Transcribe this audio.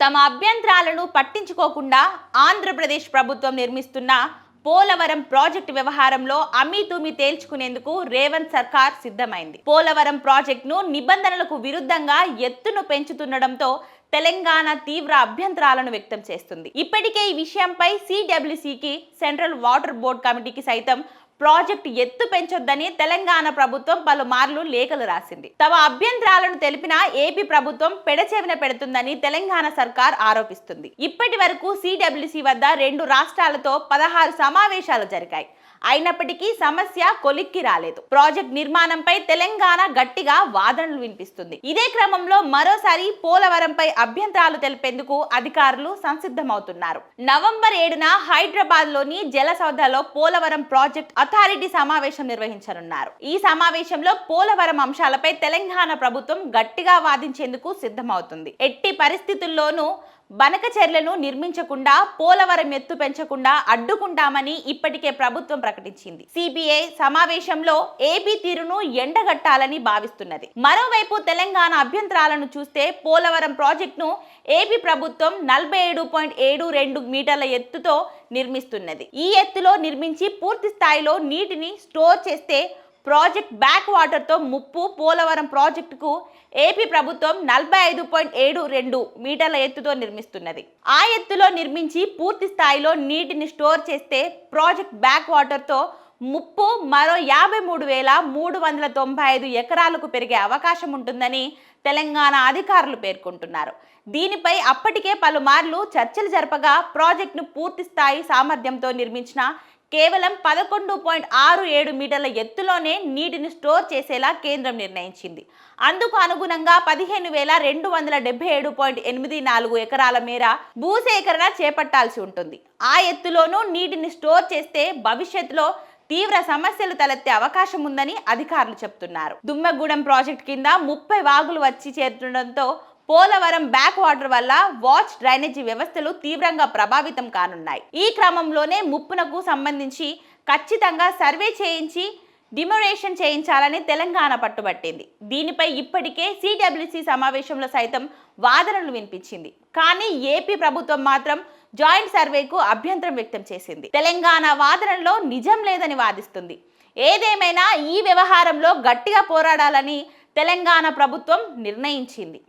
తమ అభ్యంతరాలను పట్టించుకోకుండా ఆంధ్రప్రదేశ్ ప్రభుత్వం నిర్మిస్తున్న పోలవరం ప్రాజెక్టు వ్యవహారంలో అమీతుమి తేల్చుకునేందుకు రేవంత్ సర్కార్ సిద్ధమైంది. పోలవరం ప్రాజెక్టును నిబంధనలకు విరుద్ధంగా ఎత్తును పెంచుతుండడంతో తెలంగాణ తీవ్ర అభ్యంతరాలను వ్యక్తం చేస్తుంది. ఇప్పటికే ఈ విషయంపై సిడబ్ల్యూసికి సెంట్రల్ వాటర్ బోర్డ్ కమిటీకి సైతం ప్రాజెక్టు ఎత్తు పెంచొద్దని తెలంగాణ ప్రభుత్వం పలుమార్లు లేఖలు రాసింది. తమ అభ్యంతరాలను తెలిపిన ఏపీ ప్రభుత్వం పెడచెవిన పెడుతుందని తెలంగాణ సర్కార్ ఆరోపిస్తుంది. ఇప్పటి వరకు సిడబ్ల్యూసి వద్ద రెండు రాష్ట్రాలతో పదహారు సమావేశాలు జరిగాయి. అయినప్పటికీ సమస్య కొలిక్కి రాలేదు. ప్రాజెక్ట్ నిర్మాణంపై తెలంగాణ గట్టిగా వాదనలు వినిపిస్తుంది. ఇదే క్రమంలో మరోసారి పోలవరంపై అభ్యంతరాలు తెలిపేందుకు అధికారులు సంసిద్ధమవుతున్నారు. నవంబర్ ఏడున హైదరాబాద్లోని జలసౌధలో పోలవరం ప్రాజెక్ట్ అథారిటీ సమావేశం నిర్వహించనున్నారు. ఈ సమావేశంలో పోలవరం అంశాలపై తెలంగాణ ప్రభుత్వం గట్టిగా వాదించేందుకు సిద్ధమవుతుంది. ఎట్టి పరిస్థితుల్లోనూ బనకచెర్లను నిర్మించకుండా పోలవరం ఎత్తు పెంచకుండా అడ్డుకుంటామని ఇప్పటికే ప్రభుత్వం ప్రకటించింది. సిబిఐ సమావేశంలో ఏపీ తీరును ఎండగట్టాలని భావిస్తున్నది. మరోవైపు తెలంగాణ అభ్యంతరాలను చూస్తే పోలవరం ప్రాజెక్టును ఏపీ ప్రభుత్వం నలభై ఏడు పాయింట్ ఏడు రెండు మీటర్ల ఎత్తుతో నిర్మిస్తున్నది. ఈ ఎత్తులో నిర్మించి పూర్తి స్థాయిలో నీటిని స్టోర్ చేస్తే ప్రాజెక్ట్ బ్యాక్ వాటర్తో ముప్పు పోలవరం ప్రాజెక్టుకు ఏపీ ప్రభుత్వం నలభై ఐదు పాయింట్ ఏడు రెండు మీటర్ల ఎత్తుతో నిర్మిస్తున్నది. ఆ ఎత్తులో నిర్మించి పూర్తి స్థాయిలో నీటిని స్టోర్ చేస్తే ప్రాజెక్ట్ బ్యాక్ వాటర్తో ముప్పు మరో యాభై మూడు వేల మూడు వందల తొంభై ఐదు ఎకరాలకు పెరిగే అవకాశం ఉంటుందని తెలంగాణ అధికారులు పేర్కొంటున్నారు. దీనిపై అప్పటికే పలుమార్లు చర్చలు జరపగా ప్రాజెక్టును పూర్తి స్థాయి సామర్థ్యంతో నిర్మించిన కేవలం పదకొండు పాయింట్ ఆరు ఏడు మీటర్ల ఎత్తులోనే నీటిని స్టోర్ చేసేలా కేంద్రం నిర్ణయించింది. అందుకు అనుగుణంగా పదిహేను వేల రెండు వందల డెబ్బై ఏడు పాయింట్ ఎనిమిది నాలుగు ఎకరాల మేర భూసేకరణ చేపట్టాల్సి ఉంటుంది. ఆ ఎత్తులోనూ నీటిని స్టోర్ చేస్తే భవిష్యత్తులో తీవ్ర సమస్యలు తలెత్తే అవకాశం ఉందని అధికారులు చెప్తున్నారు. దుమ్మగూడెం ప్రాజెక్ట్ కింద ముప్పై వాగులు వచ్చి చేరుతుండటంతో పోలవరం బ్యాక్ వాటర్ వల్ల వాచ్ డ్రైనేజీ వ్యవస్థలు తీవ్రంగా ప్రభావితం కానున్నాయి. ఈ క్రమంలోనే ముప్పునకు సంబంధించి ఖచ్చితంగా సర్వే చేయించి డిమొరేషన్ చేయించాలని తెలంగాణ పట్టుబట్టింది. దీనిపై ఇప్పటికే సిడబ్ల్యూసి సమావేశంలో సైతం వాదనలు వినిపించింది. కానీ ఏపీ ప్రభుత్వం మాత్రం జాయింట్ సర్వేకు అభ్యంతరం వ్యక్తం చేసింది. తెలంగాణ వాదనలో నిజం లేదని వాదిస్తుంది. ఏదేమైనా ఈ వ్యవహారంలో గట్టిగా పోరాడాలని తెలంగాణ ప్రభుత్వం నిర్ణయించింది.